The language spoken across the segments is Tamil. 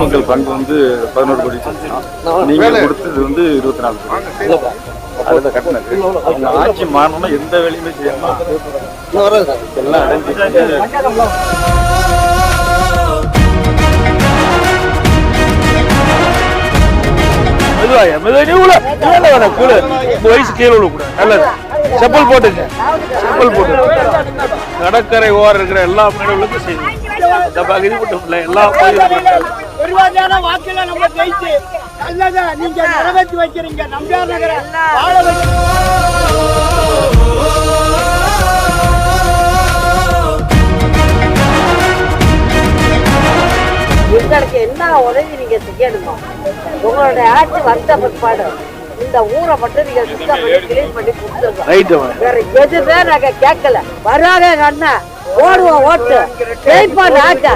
மக்கள் பங்கு வந்து பதினோரு கோடி சொன்னோம். நீங்க கொடுத்தது வந்து இருபத்தி நாலு கோடி. அதுல கட்டினது அவங்க ஆட்சி மாறணும்னா எந்த வேலையுமே செய்யணும் எல்லாம் அடைஞ்சு மெதுவாயா மெதுவா நீ உள்ள. மேல வர வயசு கீழே நல்லது செப்பல் போட்டுங்க. செப்பல் போட்டு. கடற்கரை ஓரம் இருக்கிற எல்லா மீனவர்களுக்கும் செய்யுங்க. இந்த பகுதி மட்டும் இல்லை எல்லா பகுதியும் பெருவாரியான வாக்குல நம்ம ஜெயிச்சு நல்லதை நீங்க நிறைவேற்றி வைக்கிறீங்க. நம்பியார் நகர வாழ எங்களுக்கு என்ன உதவி நீங்க செய்யணுமோ? உங்களுடைய ஆட்சி வந்த பிற்பாடு இந்த ஊரை மட்டும் நீங்க சுத்தம் பண்ணி கிளீன் பண்ணி கொடுத்துருங்க. ரைட்டு வேற எதுவுமே நாங்க கேட்கல. வராத அண்ணன் ஓடுவோம் ஓட்டு. ஜெயிப்பா நாட்ட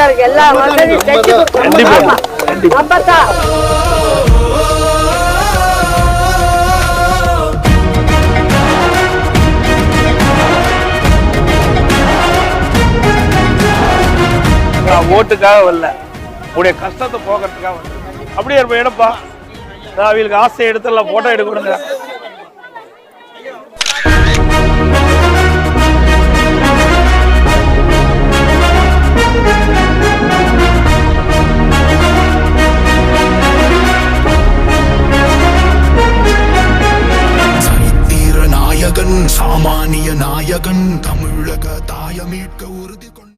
எங்களுக்கு எல்லா வசதியும் செஞ்சு கண்டிப்பா. கொடுத்தோம் கண்டிப்பா. நம்பத்தான் நான் ஓட்டுக்காக வரல. உடைய கஷ்டத்தை போக்குறதுக்காக வந்தேன் அப்படியே இருப்ப எடுப்பா நான் அவங்களுக்கு ஆசை எடுத்து எல்லாம் போட்டோ எடுக்கணுங்க சாமானிய நாயகன் தமிழக தாயமீட்க உறுதி கொண்டு